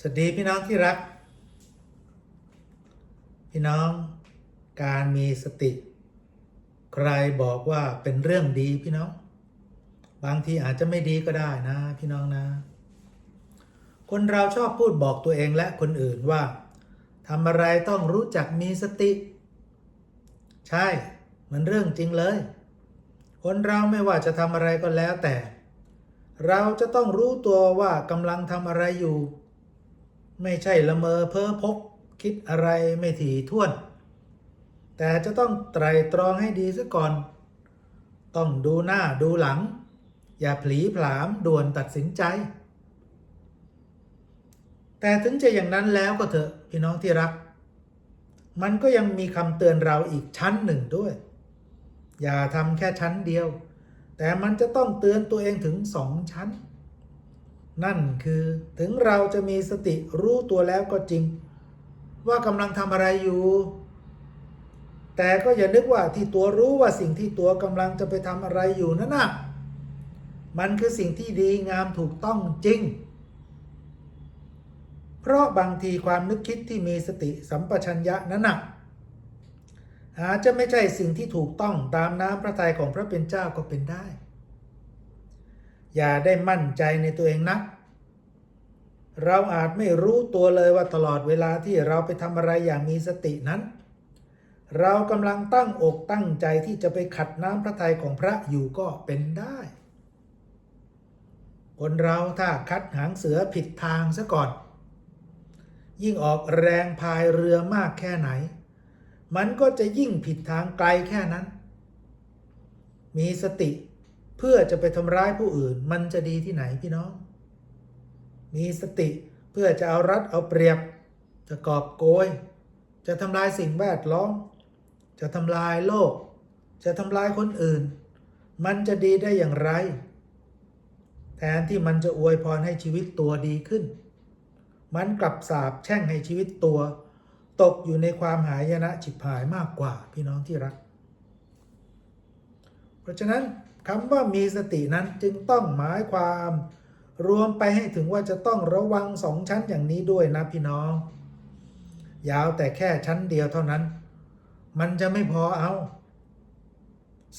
สวัสดีพี่น้องที่รัก พี่น้องการมีสติ ใครบอกว่าเป็นเรื่องดีพี่น้อง บางทีอาจจะไม่ดีก็ได้นะ พี่น้องนะ คนเราชอบพูดบอกตัวเองและคนอื่นว่าทำอะไรต้องรู้จักมีสติ ใช่ มันเรื่องจริงเลย คนเราไม่ว่าจะทำอะไรก็แล้วแต่ เราจะต้องรู้ตัวว่ากำลังทำอะไรอยู่ ไม่ใช่ละเมอเพ้อพก คิดอะไรไม่ถี่ถ้วน แต่จะต้องไตรตรองให้ดีซะก่อน ต้องดูหน้าดูหลัง อย่าผลีผลามด่วนตัดสินใจ แต่ถึงจะอย่างนั้นแล้วก็เถอะพี่น้องที่รัก มันก็ยังมีคำเตือนเราอีกชั้นหนึ่งด้วย อย่าทำแค่ชั้นเดียว แต่มันจะต้องเตือนตัวเองถึงสองชั้น นั่นคือถึงเราจะมีสติรู้ตัวแล้วก็จริง ว่ากำลังทำอะไรอยู่ แต่ก็อย่านึกว่าที่ตัวรู้ว่าสิ่งที่ตัวกำลังจะไปทำอะไรอยู่นั่นน่ะมันคือสิ่งที่ดีงามถูกต้องจริง เพราะบางทีความนึกคิดที่มีสติสัมปชัญญะนั้นน่ะอาจจะไม่ใช่สิ่งที่ถูกต้องตามน้ำพระทัยของพระเป็นเจ้าก็เป็นได้ อย่าได้มั่นใจในตัวเองนักเราอาจไม่รู้ตัวเลยว่าตลอดเวลาที่เราไปทำอะไรอย่างมีสตินั้น เรากำลังตั้งอกตั้งใจที่จะไปขัดน้ำพระทัยของพระอยู่ก็เป็นได้ คนเราถ้าคัดหางเสือผิดทางซะก่อน ยิ่งออกแรงพายเรือมากแค่ไหน มันก็จะยิ่งผิดทางไกลแค่นั้น มีสติ เพื่อจะไปทำร้ายผู้อื่น มันจะดีที่ไหนพี่น้อง มีสติเพื่อจะเอารัดเอาเปรียบ จะกอบโกย จะทำลายสิ่งแวดล้อม จะทำลายโลก จะทำลายคนอื่น มันจะดีได้อย่างไร แทนที่มันจะอวยพรให้ชีวิตตัวดีขึ้น มันกลับสาบแช่งให้ชีวิตตัว ตกอยู่ในความหายนะฉิบหายมากกว่าพี่น้องที่รัก เพราะฉะนั้น คำว่ามีสตินั้นจึงต้องหมายความ รวมไปให้ถึงว่าจะต้องระวังสองชั้นอย่างนี้ด้วยนะพี่น้อง ยาวแต่แค่ชั้นเดียวเท่านั้น มันจะไม่พอเอา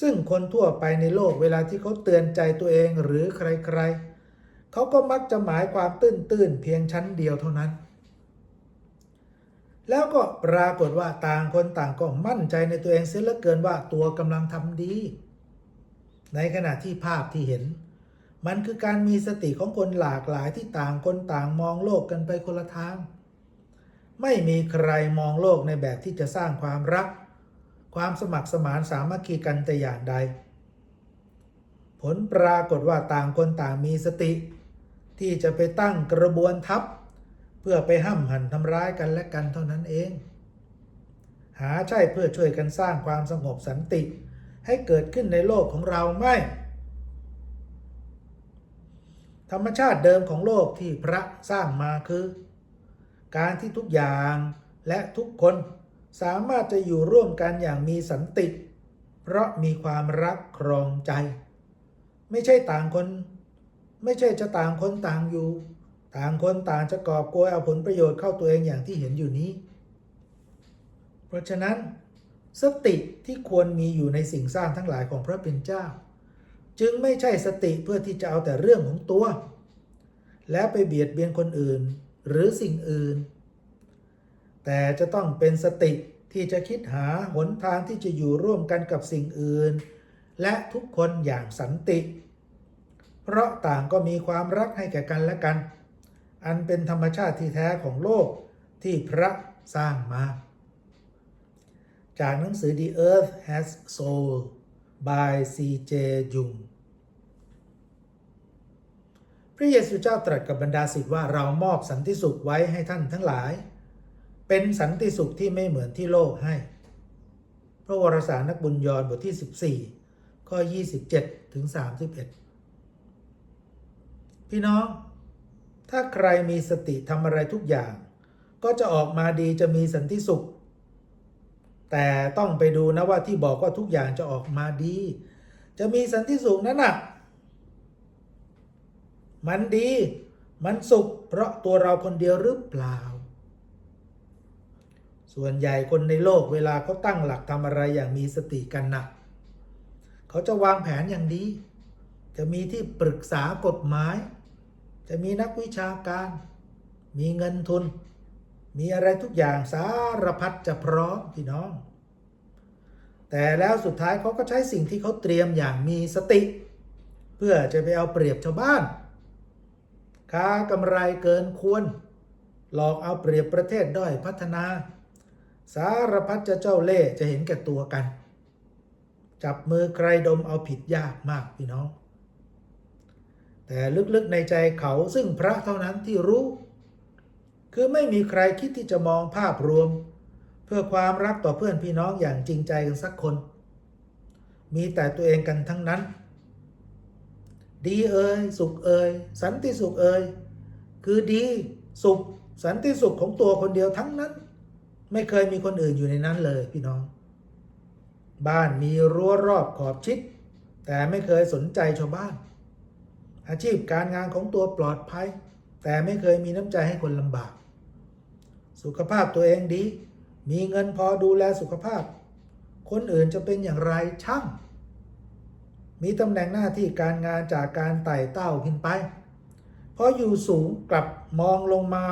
ซึ่งคนทั่วไปในโลกเวลาที่เขาเตือนใจตัวเองหรือใครๆ เขาก็มักจะหมายความตื้นๆเพียงชั้นเดียวเท่านั้น แล้วก็ปรากฏว่าต่างคนต่างก็มั่นใจในตัวเองเสียเหลือเกินว่าตัวกำลังทำดี ในขณะที่ภาพที่เห็น มันคือการมีสติของคนหลากหลายที่ต่างคนต่างมองโลกกันไปคนละทาง ไม่มีใครมองโลกในแบบที่จะสร้างความรัก ความสมัครสมานสามัคคีกันแต่อย่างใด ผลปรากฏว่าต่างคนต่างมีสติ ที่จะไปตั้งกระบวนทัพ เพื่อไปห้ำหั่นทำร้ายกันและกันเท่านั้นเอง หาใช่เพื่อช่วยกันสร้างความสงบสันติ ให้เกิดขึ้นในโลกของเราไม่ ธรรมชาติเดิมของโลกที่พระสร้างมาคือ การที่ทุกอย่างและทุกคนสามารถจะอยู่ร่วมกันอย่างมีสันติ เพราะมีความรักครองใจ ไม่ใช่ต่างคน ไม่ใช่จะต่างคนต่างอยู่ ต่างคนต่างจะกอบโกยเอาผลประโยชน์เข้าตัวเองอย่างที่เห็นอยู่นี้ เพราะฉะนั้น สติที่ควรมีอยู่ในสิ่งสร้างทั้งหลายของพระเป็นเจ้า จึงไม่ใช่สติเพื่อที่จะเอาแต่เรื่องของตัว แล้วไปเบียดเบียนคนอื่นหรือสิ่งอื่น แต่จะต้องเป็นสติที่จะคิดหาหนทางที่จะอยู่ร่วมกันกับสิ่งอื่น และทุกคนอย่างสันติ เพราะต่างก็มีความรักให้แก่กันและกัน อันเป็นธรรมชาติที่แท้ของโลกที่พระสร้างมา จากหนังสือ The Earth Has Soul by C.J. Jung พระเยซูเจ้าตรัสกับบรรดาศิษย์ว่าเรามอบสันติสุขไว้ให้ท่านทั้งหลาย เป็นสันติสุขที่ไม่เหมือนที่โลกให้ พระวรสารนักบุญยอห์นบทที่ 14 ข้อ 27 ถึง 31 พี่น้อง ถ้าใครมีสติทำอะไรทุกอย่าง ก็จะออกมาดีจะมีสันติสุข แต่ต้องไปดูนะว่าที่บอกว่าทุกอย่างจะออกมาดี จะมีสันติสุขนั้นน่ะมันดี มันสุข เพราะตัวเราคนเดียวหรือเปล่า ส่วนใหญ่คนในโลกเวลาเขาตั้งหลักทำอะไรอย่างมีสติกันนะเขาจะวางแผนอย่างดี จะมีที่ปรึกษากฎหมาย จะมีนักวิชาการ มีเงินทุน มีอะไรทุกอย่างสารพัดจะพร้อมพี่น้อง แต่แล้วสุดท้ายเขาก็ใช้สิ่งที่เขาเตรียมอย่างมีสติ เพื่อจะไปเอาเปรียบชาวบ้าน ค้ากำไรเกินควร หลอกเอาเปรียบประเทศด้อยพัฒนา สารพัดจะเจ้าเล่จะเห็นแก่ตัวกัน จับมือใครดมเอาผิดยากมากพี่น้อง แต่ลึกๆในใจเขาซึ่งพระเท่านั้นที่รู้ คือไม่มีใครคิดที่จะมองภาพรวม เพื่อความรักต่อเพื่อนพี่น้องอย่างจริงใจกันสักคน มีแต่ตัวเองกันทั้งนั้น ดีเอ่ยสุขเอ่ยสันติสุขเอ่ยคือดีสุขสันติสุขของตัวคนเดียวทั้งนั้น ไม่เคยมีคนอื่นอยู่ในนั้นเลยพี่น้อง บ้านมีรั้วรอบขอบชิด แต่ไม่เคยสนใจชาวบ้าน อาชีพการงานของตัวปลอดภัย แต่ไม่เคยมีน้ำใจให้คนลำบาก สุขภาพตัวเองดี มีเงินพอดูแลสุขภาพ คนอื่นจะเป็นอย่างไรช่าง มีตำแหน่งหน้าที่การงานจากการไต่เต้าขึ้นไปพออยู่สูงกลับมองลงมา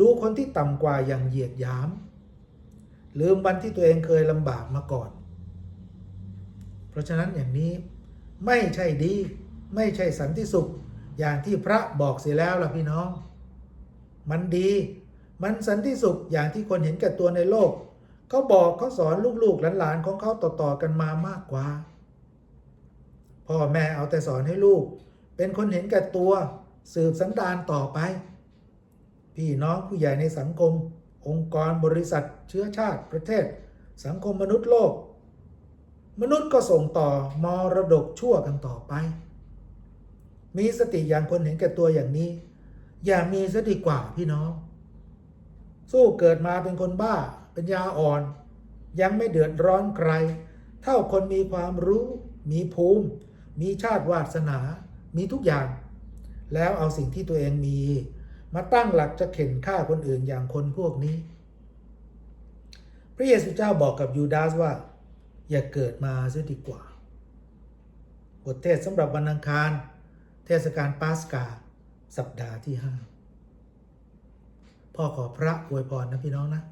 ดูคนที่ต่ำกว่าอย่างเหยียดหยาม ลืมวันที่ตัวเองเคยลำบากมาก่อน เพราะฉะนั้นอย่างนี้ไม่ใช่ดี ไม่ใช่สันติสุข อย่างที่พระบอกเสียแล้วล่ะพี่น้อง มันดี มันสันติสุขอย่างที่คนเห็นแก่ตัวในโลกเขาบอกเขาสอนลูกๆหลานๆของเขาต่อๆกันมามากกว่า พ่อแม่เอาแต่สอนให้ลูก เป็นคนเห็นแก่ตัวสืบสันดานต่อไป พี่น้องผู้ใหญ่ในสังคม องค์กรบริษัทเชื้อชาติประเทศ สังคมมนุษย์โลก มนุษย์ก็ส่งต่อมรดกชั่วกันต่อไป มีสติอย่างคนเห็นแก่ตัวอย่างนี้ อย่ามีซะดีกว่าพี่น้อง สู้เกิดมาเป็นคนบ้า เป็นยาอ่อน ยังไม่เดือดร้อนใคร เท่าคนมีความรู้ มีภูมิ มีชาติวาสนา มีทุกอย่าง แล้วเอาสิ่งที่ตัวเองมี มาตั้งหลักจะเข็นฆ่าคนอื่นอย่างคนพวกนี้ พระเยซูเจ้าบอกกับยูดาสว่า อย่าเกิดมาเสียดีกว่าบทเทศสำหรับวันอังคาร เทศกาลปาสกา สัปดาห์ที่ห้าพ่อขอพระอวยพรนะพี่น้องนะ